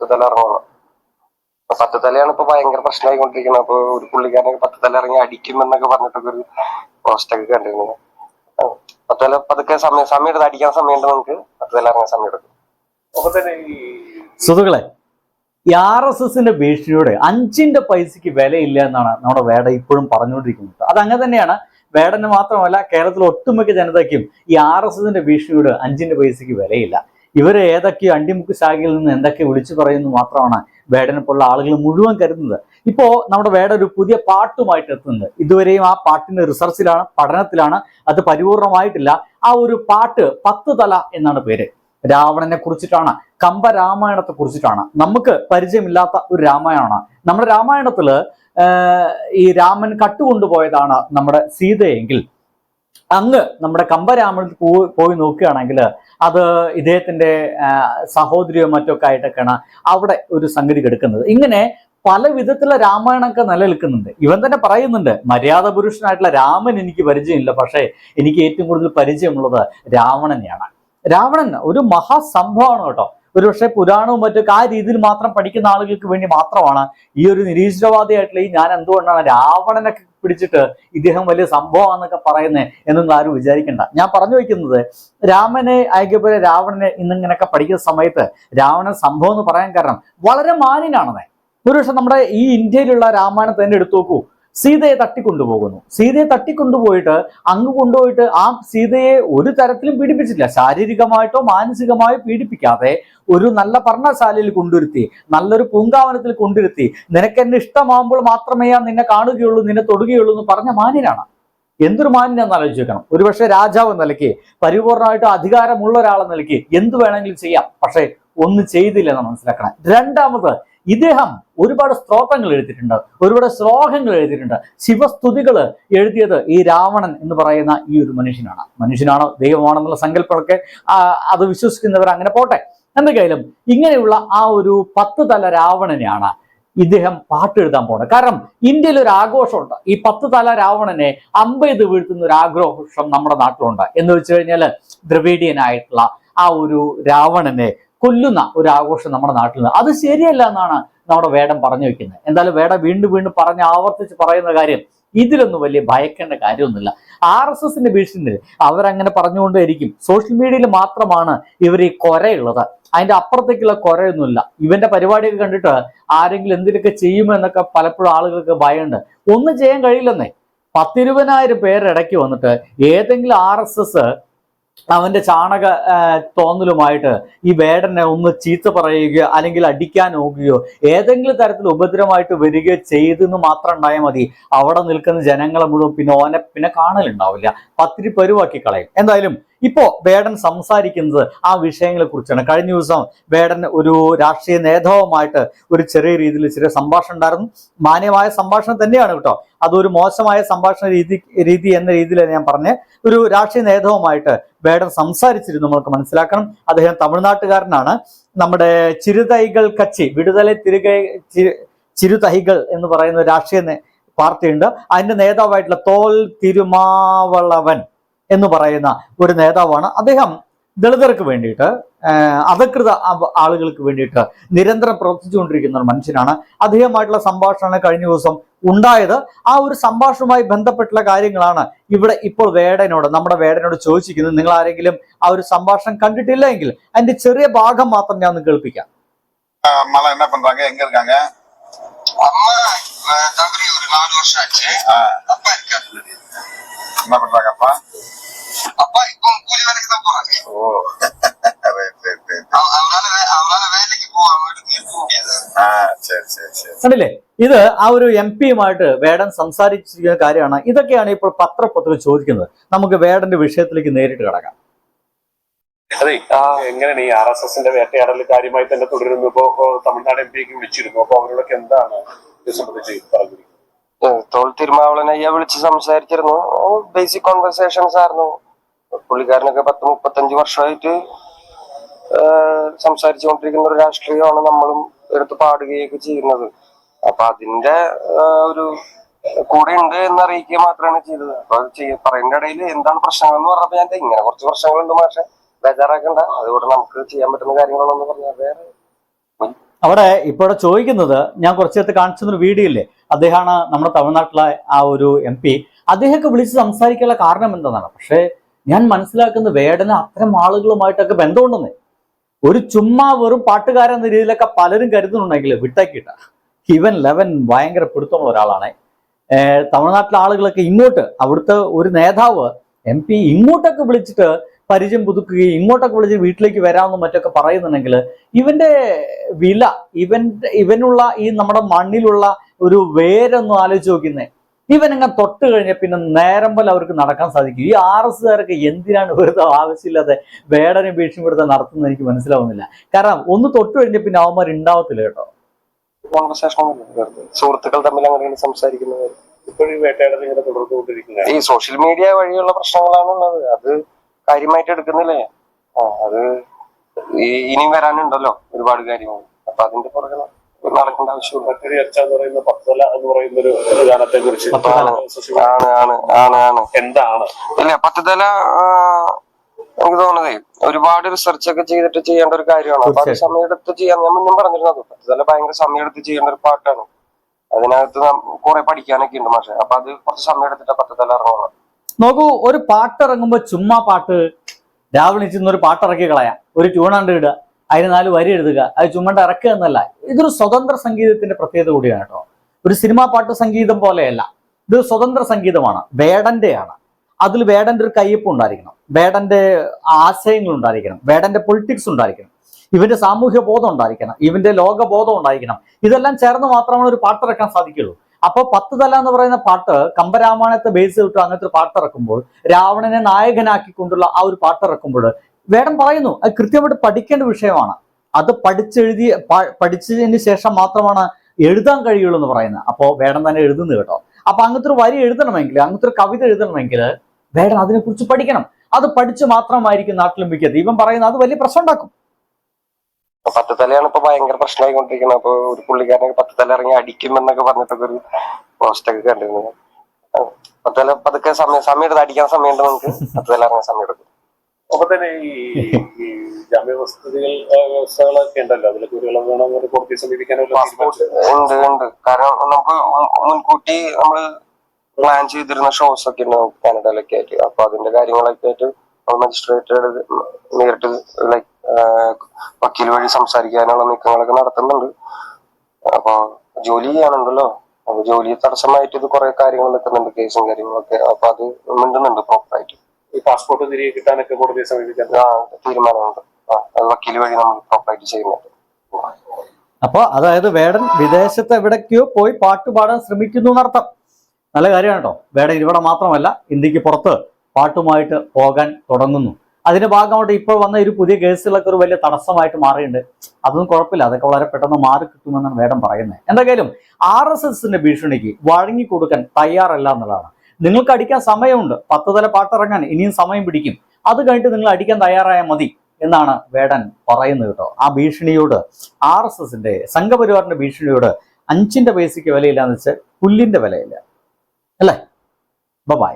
പത്ത് തല ഇറങ്ങണം അപ്പൊ പത്ത് തലയാണ് ഇപ്പൊ ഭയങ്കര പ്രശ്നമായിക്കൊണ്ടിരിക്കുന്നത് അപ്പൊ ഒരു പുള്ളിക്കാരനൊക്കെ പത്ത് തല ഇറങ്ങി അടിക്കുമെന്നൊക്കെ പറഞ്ഞിട്ടൊക്കെ ഒരു പോസ്റ്റ് ഒക്കെ കണ്ടിരുന്നു. ആ, പത്ത് തല പതുക്കെ സമയം സമയം എടുത്ത് അടിക്കാൻ സമയമുണ്ട് നമുക്ക്. പത്ത് തല ഇറങ്ങാൻ സമയം എടുക്കും. അപ്പൊ തന്നെ ഈ സുഹൃത്തുക്കളെ ഈ ആർ എസ് എസിന്റെ ഭീഷണിയോടെ അഞ്ചിന്റെ പൈസക്ക് വിലയില്ല എന്നാണ് നമ്മുടെ വേട ഇപ്പോഴും പറഞ്ഞുകൊണ്ടിരിക്കുന്നത്. അത് അങ്ങനെ തന്നെയാണ്. വേടന് മാത്രമല്ല കേരളത്തിലെ ഒട്ടുമിക്ക ജനതയ്ക്കും ഈ ആർ എസ് എസിന്റെ ഭീഷണിയോട് അഞ്ചിന്റെ പൈസക്ക് വിലയില്ല. ഇവർ ഏതൊക്കെ അണ്ടിമുക്ക് ശാഖയിൽ നിന്ന് എന്തൊക്കെ വിളിച്ചു പറയുന്നു മാത്രമാണ് വേടനെ പോലുള്ള ആളുകൾ മുഴുവൻ കരുതുന്നത്. ഇപ്പോ നമ്മുടെ വേട ഒരു പുതിയ പാട്ടുമായിട്ട് എത്തുന്നത് ഇതുവരെയും ആ പാട്ടിന്റെ റിസർച്ചിലാണ് പഠനത്തിലാണ്. അത് പരിപൂർണമായിട്ടില്ല. ആ ഒരു പാട്ട് പത്ത് തല എന്നാണ് പേര്. രാവണനെ കുറിച്ചിട്ടാണ് കമ്പരാമായണത്തെ കുറിച്ചിട്ടാണ്. നമുക്ക് പരിചയമില്ലാത്ത ഒരു രാമായണമാണ്. നമ്മുടെ രാമായണത്തിൽ ഈ രാമൻ കട്ടുകൊണ്ടുപോയതാണ് നമ്മുടെ സീതയെങ്കിൽ. അങ്ങ് നമ്മുടെ കമ്പരാമൻ പോയി നോക്കുകയാണെങ്കിൽ അത് ഇദ്ദേഹത്തിന്റെ സഹോദരിയോ മറ്റൊക്കെ ആയിട്ടൊക്കെയാണ് അവിടെ ഒരു സംഗതി കെടുക്കുന്നത്. ഇങ്ങനെ പല വിധത്തിലുള്ള രാമായണമൊക്കെ നിലനിൽക്കുന്നുണ്ട്. ഇവൻ തന്നെ പറയുന്നുണ്ട് മര്യാദ പുരുഷനായിട്ടുള്ള രാമൻ എനിക്ക് പരിചയമില്ല പക്ഷേ എനിക്ക് ഏറ്റവും കൂടുതൽ പരിചയമുള്ളത് രാവണനെയാണ്. രാവണൻ ഒരു മഹാസംഭവമാണ് കേട്ടോ. ഒരുപക്ഷെ പുരാണവും മറ്റൊക്കെ ആ രീതിയിൽ മാത്രം പഠിക്കുന്ന ആളുകൾക്ക് വേണ്ടി മാത്രമാണ് ഈ ഒരു നിരീശ്വരവാദിയായിട്ടുള്ള ഈ ഞാൻ എന്തുകൊണ്ടാണ് രാവണനൊക്കെ പിടിച്ചിട്ട് ഇദ്ദേഹം വലിയ സംഭവമാണെന്നൊക്കെ പറയുന്നത് എന്നൊന്നും ആരും വിചാരിക്കണ്ട. ഞാൻ പറഞ്ഞു വയ്ക്കുന്നത് രാമനെ അയക്കപ്പോലെ രാവണനെ ഇന്നിങ്ങനെയൊക്കെ പഠിക്കുന്ന സമയത്ത് രാവണൻ സംഭവം എന്ന് പറയാൻ കാരണം വളരെ മാന്യനാണെന്നേ. ഒരുപക്ഷെ നമ്മുടെ ഈ ഇന്ത്യയിലുള്ള രാമായണത്തെ തന്നെ എടുത്തു നോക്കൂ. സീതയെ തട്ടിക്കൊണ്ടുപോകുന്നു. സീതയെ തട്ടിക്കൊണ്ടുപോയിട്ട് അങ്ങ് കൊണ്ടുപോയിട്ട് ആ സീതയെ ഒരു തരത്തിലും പീഡിപ്പിച്ചില്ല ശാരീരികമായിട്ടോ മാനസികമായോ പീഡിപ്പിക്കാതെ ഒരു നല്ല പർണശാലയിൽ കൊണ്ടുവരുത്തി നല്ലൊരു പൂങ്കാവനത്തിൽ കൊണ്ടുവരുത്തി നിനക്ക് എന്നെ ഇഷ്ടമാകുമ്പോൾ മാത്രമേ ഞാൻ നിന്നെ കാണുകയുള്ളൂ നിന്നെ തൊടുകയുള്ളൂ എന്ന് പറഞ്ഞ മാന്യനാണ്. എന്തൊരു മാന്യനാന്ന് ആലോചിച്ച് വെക്കണം ഒരുപക്ഷെ രാജാവ് നിലയ്ക്ക് പരിപൂർണമായിട്ട് അധികാരമുള്ള ഒരാളെ നിലയ്ക്ക് എന്ത് വേണമെങ്കിലും ചെയ്യാം. പക്ഷേ ഒന്നും ചെയ്തില്ലെന്ന് മനസ്സിലാക്കണം. രണ്ടാമത് ഇദ്ദേഹം ഒരുപാട് സ്ത്രോത്രങ്ങൾ എഴുതിയിട്ടുണ്ട് ഒരുപാട് ശ്ലോകങ്ങൾ എഴുതിയിട്ടുണ്ട്. ശിവസ്തുതികൾ എഴുതിയത് ഈ രാവണൻ എന്ന് പറയുന്ന ഈ ഒരു മനുഷ്യനാണ്. മനുഷ്യനാണോ ദൈവമാണെന്നുള്ള സങ്കല്പമൊക്കെ അത് വിശ്വസിക്കുന്നവർ അങ്ങനെ പോട്ടെ. എന്തൊക്കെയായാലും ഇങ്ങനെയുള്ള ആ ഒരു പത്ത് തല രാവണനെയാണ് ഇദ്ദേഹം പാട്ട് എഴുതാൻ പോകുന്നത് കാരണം ഇന്ത്യയിൽ ഒരു ആഘോഷമുണ്ട്. ഈ പത്ത് തല രാവണനെ അമ്പെയ്ത് വീഴ്ത്തുന്ന ഒരു ആഘോഷം നമ്മുടെ നാട്ടിലുണ്ട്. എന്ന് വെച്ച് കഴിഞ്ഞാൽ ദ്രവീഡിയനായിട്ടുള്ള ആ ഒരു രാവണനെ കൊല്ലുന്ന ഒരു ആഘോഷം നമ്മുടെ നാട്ടിൽ അത് ശരിയല്ല എന്നാണ് നമ്മുടെ വേടം പറഞ്ഞു വെക്കുന്നത്. എന്തായാലും വേടം വീണ്ടും വീണ്ടും പറഞ്ഞ് ആവർത്തിച്ച് പറയുന്ന കാര്യം ഇതിലൊന്നും വലിയ ഭയക്കേണ്ട കാര്യമൊന്നുമില്ല. ആർ എസ് എസിന്റെ ഭീഷണി അവരങ്ങനെ പറഞ്ഞുകൊണ്ടേയിരിക്കും. സോഷ്യൽ മീഡിയയിൽ മാത്രമാണ് ഇവർ ഈ കൊരയുള്ളത്. അതിന്റെ അപ്പുറത്തേക്കുള്ള കൊരയൊന്നുമില്ല. ഇവന്റെ പരിപാടിയൊക്കെ കണ്ടിട്ട് ആരെങ്കിലും എന്തിനൊക്കെ ചെയ്യുമെന്നൊക്കെ പലപ്പോഴും ആളുകൾക്ക് ഭയമുണ്ട്. ഒന്നും ചെയ്യാൻ കഴിയില്ലെന്നേ. പത്തിരുപതിനായിരം പേരിടയ്ക്ക് വന്നിട്ട് ഏതെങ്കിലും ആർ എസ് എസ് അവന്റെ ചാണക തോന്നലുമായിട്ട് ഈ വേടനെ ഒന്ന് ചീത്ത പറയുകയോ അല്ലെങ്കിൽ അടിക്കാൻ നോക്കുകയോ ഏതെങ്കിലും തരത്തിൽ ഉപദ്രവമായിട്ട് വരികയോ ചെയ്തെന്ന് മാത്രം ഉണ്ടായാൽ മതി. അവിടെ നിൽക്കുന്ന ജനങ്ങളെ മുഴുവൻ പിന്നെ ഓനെ പിന്നെ കാണലുണ്ടാവില്ല. പത്തിരി പരുവാക്കി കളയും. എന്തായാലും ഇപ്പോ വേടൻ സംസാരിക്കുന്നത് ആ വിഷയങ്ങളെ കുറിച്ചാണ്. കഴിഞ്ഞ ദിവസം വേടൻ ഒരു രാഷ്ട്രീയ നേതാവുമായിട്ട് ഒരു ചെറിയ രീതിയിൽ ചെറിയ സംഭാഷണം ഉണ്ടായിരുന്നു. മാന്യമായ സംഭാഷണം തന്നെയാണ് കേട്ടോ. അതൊരു മോശമായ സംഭാഷണ രീതി രീതി എന്ന രീതിയിലാണ് ഞാൻ പറഞ്ഞ. ഒരു രാഷ്ട്രീയ നേതാവുമായിട്ട് വേടൻ സംസാരിച്ചിരുന്നു നമ്മൾക്ക് മനസ്സിലാക്കണം. അദ്ദേഹം തമിഴ്നാട്ടുകാരനാണ്. നമ്മുടെ ചിരുതൈകൾ കച്ചി വിടുതല തിരുകൈ ചിരുതൈകൾ എന്ന് പറയുന്ന രാഷ്ട്രീയ പാർട്ടിയുണ്ട്. അതിന്റെ നേതാവായിട്ടുള്ള തോൽ തിരുമാവളവൻ എന്ന് പറയുന്ന ഒരു നേതാവാണ്. അദ്ദേഹം ദളിതർക്ക് വേണ്ടിയിട്ട് അധകൃത ആളുകൾക്ക് വേണ്ടിയിട്ട് നിരന്തരം പ്രവർത്തിച്ചുകൊണ്ടിരിക്കുന്ന ഒരു മനുഷ്യനാണ്. അദ്ദേഹമായിട്ടുള്ള സംഭാഷണമാണ് കഴിഞ്ഞ ദിവസം ഉണ്ടായത്. ആ ഒരു സംഭാഷണവുമായി ബന്ധപ്പെട്ടുള്ള കാര്യങ്ങളാണ് ഇവിടെ ഇപ്പോൾ വേടനോട് നമ്മുടെ വേടനോട് ചോദിച്ചിരിക്കുന്നത്. നിങ്ങൾ ആരെങ്കിലും ആ ഒരു സംഭാഷണം കണ്ടിട്ടില്ല എങ്കിൽ അതിന്റെ ചെറിയ ഭാഗം മാത്രം ഞാൻ കേൾപ്പിക്കാം. மழை என்ன കണ്ടില്ലേ? ഇത് ആ ഒരു എം പിയുമായിട്ട് വേടൻ സംസാരിച്ചിരിക്കുന്ന കാര്യമാണ്. ഇതൊക്കെയാണ് ഇപ്പോൾ പത്രപത്രം ചോദിക്കുന്നത്. നമുക്ക് വേടന്റെ വിഷയത്തിലേക്ക് നേരിട്ട് കിടക്കാം. അതെ എങ്ങനെയാണ് ഈ ആർ എസ് എസിന്റെ വേട്ടയാടൽ കാര്യമായി തന്നെ തുടരുന്നു? ഇപ്പോ തമിഴ്നാട് എം പിക്ക് വിളിച്ചിരുന്നു. അപ്പൊ അവരോടൊക്കെ എന്താണ് ഇത് സംബന്ധിച്ച് പറഞ്ഞിരിക്കുന്നത്? തോൾ തിരുമാവളനയ്യ വിളിച്ച് സംസാരിച്ചിരുന്നു. ബേസിക് കോൺവെർസേഷൻസ് ആയിരുന്നു പുള്ളിക്കാരനൊക്കെ പത്ത് മുപ്പത്തഞ്ച് വർഷമായിട്ട് സംസാരിച്ചുകൊണ്ടിരിക്കുന്ന ഒരു രാഷ്ട്രീയമാണ് നമ്മളും എടുത്ത് പാടുകയൊക്കെ ചെയ്യുന്നത്. അപ്പൊ അതിന്റെ ഒരു കൂടെ ഉണ്ട് എന്ന് അറിയിക്കുക മാത്രമാണ് ചെയ്തത്. അപ്പൊ പറയുന്ന ഇടയിൽ എന്താണ് പ്രശ്നങ്ങൾ എന്ന് പറഞ്ഞപ്പോ ഞാൻ ഇങ്ങനെ കുറച്ച് പ്രശ്നങ്ങളുണ്ട് പക്ഷെ ബേജാറാക്കണ്ട. അതുകൊണ്ട് നമുക്ക് ചെയ്യാൻ പറ്റുന്ന കാര്യങ്ങളൊന്നും പറഞ്ഞാൽ വേറെ. അവിടെ ഇപ്പോഴെ ചോദിക്കുന്നത് ഞാൻ കുറച്ച് നേരത്തെ കാണിച്ചു തന്നൊരു വീഡിയോ ഇല്ലേ? അദ്ദേഹമാണ് നമ്മുടെ തമിഴ്നാട്ടിലെ ആ ഒരു എം പി അദ്ദേഹമൊക്കെ വിളിച്ച് സംസാരിക്കാനുള്ള കാരണം എന്താണ് പക്ഷേ ഞാൻ മനസ്സിലാക്കുന്ന വേടന അത്തരം ആളുകളുമായിട്ടൊക്കെ ബന്ധമുണ്ടെന്ന്. ഒരു ചുമ്മാ വെറും പാട്ടുകാരൻ എന്ന രീതിയിലൊക്കെ പലരും കരുതുന്നുണ്ടെങ്കിൽ വിട്ടേക്കിട്ട. ഇവൻ ലെവൻ ഭയങ്കര പിടുത്തമുള്ള ഒരാളാണ്. തമിഴ്നാട്ടിലെ ആളുകളൊക്കെ ഇങ്ങോട്ട് അവിടുത്തെ ഒരു നേതാവ് എം പി ഇങ്ങോട്ടൊക്കെ വിളിച്ചിട്ട് പരിചയം പുതുക്കുകയും ഇങ്ങോട്ടൊക്കെ വിളിച്ച് വീട്ടിലേക്ക് വരാമെന്നും മറ്റൊക്കെ പറയുന്നുണ്ടെങ്കിൽ ഇവന്റെ വില ഇവൻ ഇവനുള്ള ഈ നമ്മുടെ മണ്ണിലുള്ള ഒരു വേരൊന്നും ആലോചിച്ച് നോക്കുന്നേ. ഇവനങ്ങ് തൊട്ട് കഴിഞ്ഞ പിന്നെ നേരം പോലെ അവർക്ക് നടക്കാൻ സാധിക്കും. ഈ ആർ എസ് കാരൊക്കെ എന്തിനാണ് വെറുതെ ആവശ്യമില്ലാതെ വേടനെ ഭീഷണിപ്പെടുത്താൻ നടത്തുന്നത് എനിക്ക് മനസ്സിലാവുന്നില്ല. കാരണം ഒന്ന് തൊട്ട് കഴിഞ്ഞ പിന്നെ അവന്മാർ ഉണ്ടാവത്തില്ല കേട്ടോ. സുഹൃത്തുക്കൾ തമ്മിൽ അങ്ങനെ സംസാരിക്കുന്നത്. ഇപ്പോഴും ഈ സോഷ്യൽ മീഡിയ വഴിയുള്ള പ്രശ്നങ്ങളാണ് ഉള്ളത് അത് കാര്യമായിട്ട് എടുക്കുന്നില്ലേ ആ അത് ഇനിയും വരാനുണ്ടല്ലോ ഒരുപാട് കാര്യങ്ങൾ. അപ്പൊ അതിന്റെ പുറകെ നടക്കേണ്ട ആവശ്യമില്ല. ചർച്ച എന്ന് പറയുന്ന പത്തല എന്ന് പറയുന്ന ഒരു ഗാനത്തെ കുറിച്ച് ആണ് ആണ് ആണ് ആണ്. എന്താണ്? ഇല്ല പത്തല എനിക്ക് തോന്നുന്നതേ ഒരുപാട് റിസർച്ച് ഒക്കെ ചെയ്തിട്ട് ചെയ്യേണ്ട ഒരു കാര്യമാണ്. അപ്പൊ അത് എടുത്ത് സമയമെടുത്ത് ചെയ്യാൻ ഞാൻ മുന്നേ പറഞ്ഞിരുന്നത് പത്തല ഭയങ്കര സമയമെടുത്ത് ചെയ്യേണ്ട ഒരു പാട്ടാണ്. അതിനകത്ത് കുറെ പഠിക്കാനൊക്കെ ഉണ്ട് പക്ഷെ അപ്പൊ അത് കുറച്ച് സമയം എടുത്തിട്ട് പത്തല ഇറങ്ങണം നോക്കൂ ഒരു പാട്ട് ഇറങ്ങുമ്പോ ചുമ്മാ പാട്ട് രാവിലെ ചെന്ന് ഒരു പാട്ട് ഇറക്കി കളയാം. ഒരു ട്യൂണാണ്ട് ഇടുക. അതിന് നാല് വരി എഴുതുക. അത് ചുമ്മണ്ട ഇറക്കുക എന്നല്ല. ഇതൊരു സ്വതന്ത്ര സംഗീതത്തിന്റെ പ്രത്യേകത കൂടിയാണ് കേട്ടോ. ഒരു സിനിമാ പാട്ട് സംഗീതം പോലെയല്ല. ഇത് സ്വതന്ത്ര സംഗീതമാണ്. വേടന്റെയാണ്. അതിൽ വേടന്റെ ഒരു കയ്യപ്പ് ഉണ്ടായിരിക്കണം. വേടന്റെ ആശയങ്ങൾ ഉണ്ടായിരിക്കണം. വേടന്റെ പൊളിറ്റിക്സ് ഉണ്ടായിരിക്കണം. ഇവന്റെ സാമൂഹ്യ ബോധം ഉണ്ടായിരിക്കണം. ഇവന്റെ ലോകബോധം ഉണ്ടായിരിക്കണം. ഇതെല്ലാം ചേർന്ന് മാത്രമാണ് ഒരു പാട്ട് പാട്ടിറക്കാൻ സാധിക്കുള്ളൂ. അപ്പൊ പത്ത് തല എന്ന് പറയുന്ന പാട്ട് കമ്പരാമായണത്തെ ബേസ് ചെയ്തിട്ട് അങ്ങനത്തെ ഒരു പാട്ട് ഇറക്കുമ്പോൾ രാവണനെ നായകനാക്കിക്കൊണ്ടുള്ള ആ ഒരു പാട്ട് ഇറക്കുമ്പോൾ വേടം പറയുന്നു അത് കൃത്യമായിട്ട് പഠിക്കേണ്ട വിഷയമാണ്. അത് പഠിച്ചെഴുതി പഠിച്ചതിന് ശേഷം മാത്രമാണ് എഴുതാൻ കഴിയുള്ളൂ എന്ന് പറയുന്നത്. അപ്പോൾ വേടം തന്നെ എഴുതുന്നു കേട്ടോ. അപ്പൊ അങ്ങനത്തെ ഒരു വരി എഴുതണമെങ്കിൽ അങ്ങനത്തെ ഒരു കവിത എഴുതണമെങ്കിൽ വേടം അതിനെക്കുറിച്ച് പഠിക്കണം. അത് പഠിച്ചു മാത്രമായിരിക്കും നാട്ടിലും മിക്കത്. ഇവൻ പറയുന്നത് അത് വലിയ പ്രശ്നം ഉണ്ടാക്കും. പത്ത് തലയാണ് ഇപ്പൊ ഭയങ്കര പ്രശ്നമായിക്കൊണ്ടിരിക്കുന്നത്. അപ്പൊ ഒരു പുള്ളിക്കാരനെ പത്ത് തല ഇറങ്ങി അടിക്കും എന്നൊക്കെ പറഞ്ഞിട്ടൊക്കെ ഒരു പോസ്റ്റ് കണ്ടിരുന്നു. പത്ത് തല പതുക്കെ സമയം സമയം എടുത്ത് അടിക്കാൻ സമയമുണ്ട് നമുക്ക്. പത്തുതല ഇറങ്ങാൻ സമയം എടുക്കും. അപ്പൊ തന്നെ ഈ ജാമ്യ വസ്തുതകൾ വ്യവസ്ഥകളൊക്കെ ഉണ്ടല്ലോ. അതിലൊക്കെ ഒരു ഇളവ് വേണമെന്ന് കോടതി സമീപിക്കാനുള്ള പാസ്പോർട്ട് ഉണ്ട് ഉണ്ട്. കാരണം നമുക്ക് മുൻകൂട്ടി നമ്മൾ പ്ലാൻ ചെയ്തിരുന്ന ഷോസ് ഒക്കെ ഉണ്ട് നമുക്ക് കാനഡയിലൊക്കെ ആയിട്ട്. അപ്പൊ അതിന്റെ കാര്യങ്ങളൊക്കെ ആയിട്ട് മജിസ്ട്രേറ്റ് നേരിട്ട് ലൈക്ക് വക്കീൽ വഴി സംസാരിക്കാനുള്ള നീക്കങ്ങളൊക്കെ നടത്തുന്നുണ്ട്. അപ്പൊ ജോലി ചെയ്യാനുണ്ടല്ലോ. അപ്പൊ ജോലി തടസ്സമായിട്ട് ഇത് കുറെ കാര്യങ്ങൾ നിൽക്കുന്നുണ്ട് കേസും കാര്യങ്ങളൊക്കെ. അപ്പൊ അത് മിണ്ടുന്നുണ്ട് പ്രോപ്പറായിട്ട് ഈ പാസ്പോർട്ട് തിരികെ കിട്ടാനൊക്കെ കോടതിയെ സമീപിക്കാൻ ആ തീരുമാനമുണ്ട്. ആ അത് വഴി നമ്മൾ പ്രോപ്പറായിട്ട് ചെയ്യുന്നുണ്ട്. അപ്പോൾ അതായത് വേടൻ വിദേശത്ത് എവിടേക്കോ പോയി പാട്ട് പാടാൻ ശ്രമിക്കുന്നു എന്നർത്ഥം. നല്ല കാര്യമാണ് കേട്ടോ വേടൻ ഇവിടെ മാത്രമല്ല ഇന്ത്യയ്ക്ക് പുറത്ത് പാട്ടുമായിട്ട് പോകാൻ തുടങ്ങുന്നു. അതിന്റെ ഭാഗമായിട്ട് ഇപ്പോൾ വന്ന ഒരു പുതിയ കേസുകളൊക്കെ ഒരു വലിയ തടസ്സമായിട്ട് മാറിയിട്ടുണ്ട്. അതൊന്നും കുഴപ്പമില്ല. അതൊക്കെ വളരെ പെട്ടെന്ന് മാറി കിട്ടുമെന്നാണ് വേടം പറയുന്നത്. എന്തായാലും ആർ എസ് എസിന്റെ ഭീഷണിക്ക് വഴങ്ങി കൊടുക്കാൻ തയ്യാറല്ല എന്നുള്ളതാണ്. നിങ്ങൾക്ക് അടിക്കാൻ സമയമുണ്ട്. പത്ത് തല പാട്ടിറങ്ങാൻ ഇനിയും സമയം പിടിക്കും. അത് കഴിഞ്ഞിട്ട് നിങ്ങൾ അടിക്കാൻ തയ്യാറായാൽ മതി എന്നാണ് വേടൻ പറയുന്നത് കേട്ടോ. ആ ഭീഷണിയോട് ആർ എസ് എസിന്റെ സംഘപരിവാറിന്റെ ഭീഷണിയോട് അഞ്ചിന്റെ പൈസയ്ക്ക് വിലയില്ലാന്ന് വെച്ചാൽ പുല്ലിന്റെ വിലയില്ല. അല്ലേ? ബൈ